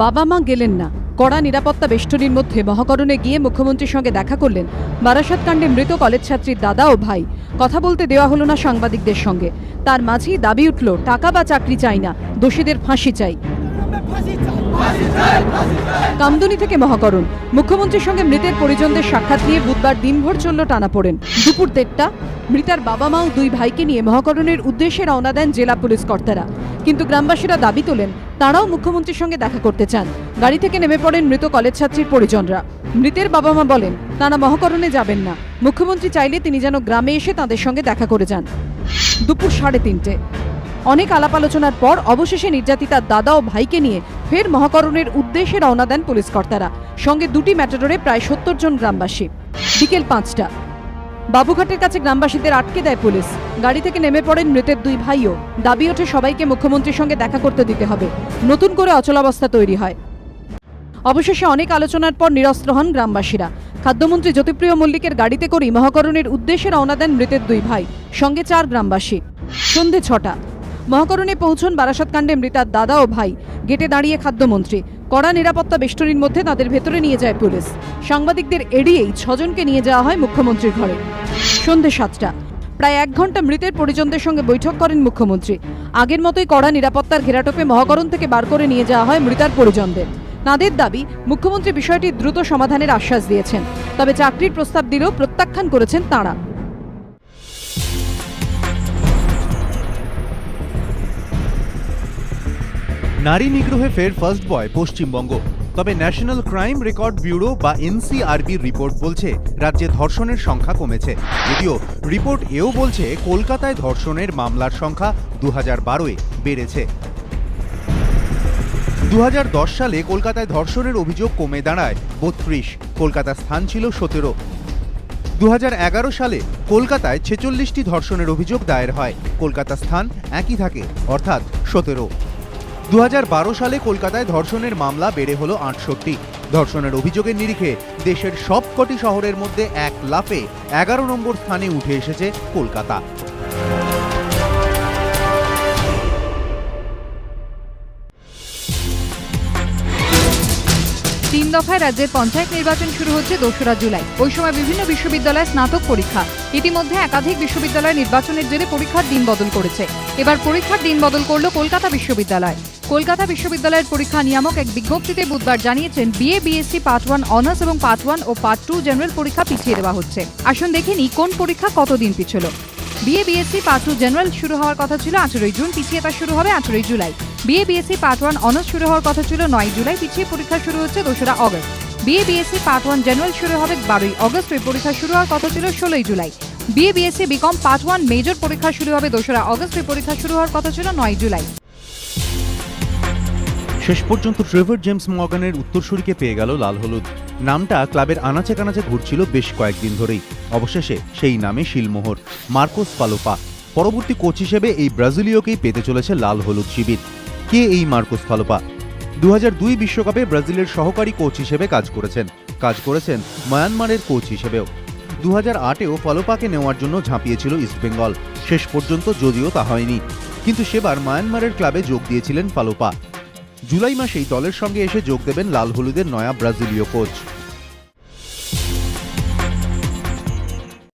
বাবা মা গেলেন না। কড়া নিরাপত্তা বেষ্টনীর মধ্যে মহাকরণে গিয়ে মুখ্যমন্ত্রীর সঙ্গে দেখা করলেন বারাসাত কাণ্ডে মৃত কলেজ ছাত্রীর দাদা ও ভাই। কথা বলতে দেওয়া হলো না সাংবাদিকদের সঙ্গে। তার মাঝেই দাবি উঠল, টাকা বা চাকরি চাই না, দোষীদের ফাঁসি চাই। কামদুনি থেকে মহাকরণ। মুখ্যমন্ত্রীর সঙ্গে মৃতের পরিজনদের সাক্ষাৎ নিয়ে বুধবার দিনভর চলল টানা পড়েন। দুপুর দেড়টা মৃতার বাবা মাও দুই ভাইকে নিয়ে মহাকরণের উদ্দেশ্যে রওনা দেন জেলা পুলিশ কর্তারা। কিন্তু গ্রামবাসীরা দাবি তোলেন, তারাও মুখ্যমন্ত্রীর সঙ্গে দেখা করতে চান। গাড়ি থেকে নেমে পড়েন মৃত কলেজ ছাত্রীর পরিজনরা। মৃতের বাবা মা বলেন, তারা মহাকরণে যাবেন না। মুখ্যমন্ত্রী চাইলে তিনি যেন গ্রামে এসে তাদের সঙ্গে দেখা করে যান। দুপুর সাড়ে তিনটে। অনেক আলাপ আলোচনার পর অবশেষে নির্যাতিতার দাদা ও ভাইকে নিয়ে ফের মহাকরণের উদ্দেশ্যে রওনা দেন পুলিশ কর্তারা। সঙ্গে দুটি ম্যাটাডোরে প্রায় সত্তর জন গ্রামবাসী। বিকেল পাঁচটা। বাবুঘাটের কাছে গ্রামবাসীদের আটকে দেয় পুলিশ। গাড়ি থেকে নেমে পড়েন মৃতের দুই ভাইও। দাবি ওঠে সবাইকে মুখ্যমন্ত্রীর সঙ্গে দেখা করতে দিতে হবে। নতুন করে অচলাবস্থা তৈরি হয়। অবশেষে অনেক আলোচনার পর নিরস্ত্র হন গ্রামবাসীরা। খাদ্যমন্ত্রী জ্যোতিপ্রিয় মল্লিকের গাড়িতে করেই মহাকরণের উদ্দেশ্যে রওনা দেন মৃতের দুই ভাই, সঙ্গে চার গ্রামবাসী। সন্ধে ছটা। মহাকরণে পৌঁছন বারাসাত কাণ্ডে মৃতার দাদা ও ভাই। গেটে দাঁড়িয়ে খাদ্যমন্ত্রী। কড়া নিরাপত্তা বেষ্টনীর মধ্যে তাদের ভেতরে নিয়ে যায় পুলিশ। সাংবাদিকদের এড়িয়েই ছজনকে নিয়ে যাওয়া হয় মুখ্যমন্ত্রীর ঘরে। সন্ধে সাতটা। প্রায় এক ঘণ্টা মৃতের পরিজনদের সঙ্গে বৈঠক করেন মুখ্যমন্ত্রী। আগের মতোই কড়া নিরাপত্তার ঘেরাটোপে মহাকরণ থেকে বার করে নিয়ে যাওয়া হয় মৃতার পরিজনদের। তাঁদের দাবি, মুখ্যমন্ত্রী বিষয়টি দ্রুত সমাধানের আশ্বাস দিয়েছেন। তবে চাকরির প্রস্তাব দিলেও প্রত্যাখ্যান করেছেন তাঁরা। নারী নিগ্রহে ফের ফার্স্ট বয় পশ্চিমবঙ্গ। তবে ন্যাশনাল ক্রাইম রেকর্ড ব্যুরো বা এনসিআরবির রিপোর্ট বলছে, রাজ্যে ধর্ষণের সংখ্যা কমেছে। যদিও রিপোর্ট এও বলছে, কলকাতায় ধর্ষণের মামলার সংখ্যা দু হাজার বারোয় বেড়েছে। দু হাজার দশ সালে কলকাতায় ধর্ষণের অভিযোগ কমে দাঁড়ায় বত্রিশ কলকাতার স্থান ছিল সতেরো। দু সালে কলকাতায় ছেচল্লিশটি ধর্ষণের অভিযোগ দায়ের হয় কলকাতার স্থান একই থাকে, অর্থাৎ সতেরো। দু হাজার বারো সালে কলকাতায় ধর্ষণের মামলা বেড়ে হলো আটষট্টি। ধর্ষণের অভিযোগের নিরিখে দেশের সবকটি শহরের মধ্যে এক লাফে এগারো নম্বর স্থানে উঠে এসেছে কলকাতা। তিন দফায় রাজ্যের পঞ্চায়েত নির্বাচন শুরু হচ্ছে দোসরা জুলাই। ওই সময় বিভিন্ন বিশ্ববিদ্যালয়ে স্নাতক পরীক্ষা। ইতিমধ্যে একাধিক বিশ্ববিদ্যালয় নির্বাচনের জেরে পরীক্ষার দিন বদল করেছে। এবার পরীক্ষার দিন বদল করল কলকাতা বিশ্ববিদ্যালয়। কলকাতা বিশ্ববিদ্যালয়ের পরীক্ষা নিয়ামক এক বিজ্ঞপ্তিতে বুধবার জানিয়েছেন BA BSc part one honours এবং পার্ট ওয়ান ও পার্ট টু জেনারেল পরীক্ষা পিছিয়ে দেওয়া হচ্ছে। আসুন দেখে নিই কোন পরীক্ষা কতদিন পিছল। BA BSc part two general শুরু হওয়ার কথা ছিল আঠেরোই জুন, পিছিয়ে তা শুরু হবে আঠেরোই July. BA BSc part one honours শুরু হওয়ার কথা ছিল নয় জুলাই, পিছিয়ে পরীক্ষা শুরু হচ্ছে দোসরা August. BA BSc part one general শুরু হবে বারোই অগস্ট ওই পরীক্ষা শুরু হওয়ার কথা ছিল ষোলোই July. BA BSc BCom part one major পরীক্ষা শুরু হবে দোসরা অগস্ট ওই পরীক্ষা শুরু হওয়ার কথা ছিল নয় জুলাই। শেষ পর্যন্ত ট্রেভার জেমস মর্গানের উত্তরসূরিকে পেয়ে গেল লাল হলুদ। নামটা ক্লাবের আনাচে কানাচে ঘুরছিল বেশ কয়েকদিন ধরেই। অবশেষে সেই নামে শিলমোহর, মার্কোস পালোপা পরবর্তী কোচ হিসেবে এই ব্রাজিলীয়কেই পেতে চলেছে লাল হলুদ শিবির। কে এই মার্কোস ফালোপা? দু দুই বিশ্বকাপে ব্রাজিলের সহকারী কোচ হিসেবে কাজ করেছেন। কাজ করেছেন মায়ানমারের কোচ হিসেবেও। দু হাজার আটেও ফলোপাকে নেওয়ার জন্য ঝাঁপিয়েছিল ইস্টবেঙ্গল শেষ পর্যন্ত যদিও তা হয়নি। কিন্তু সেবার মায়ানমারের ক্লাবে যোগ দিয়েছিলেন ফালোপা। জুলাই মাসেই দলের সঙ্গে এসে যোগ দেবেন লাল হলুদের নয়া ব্রাজিলীয় কোচ।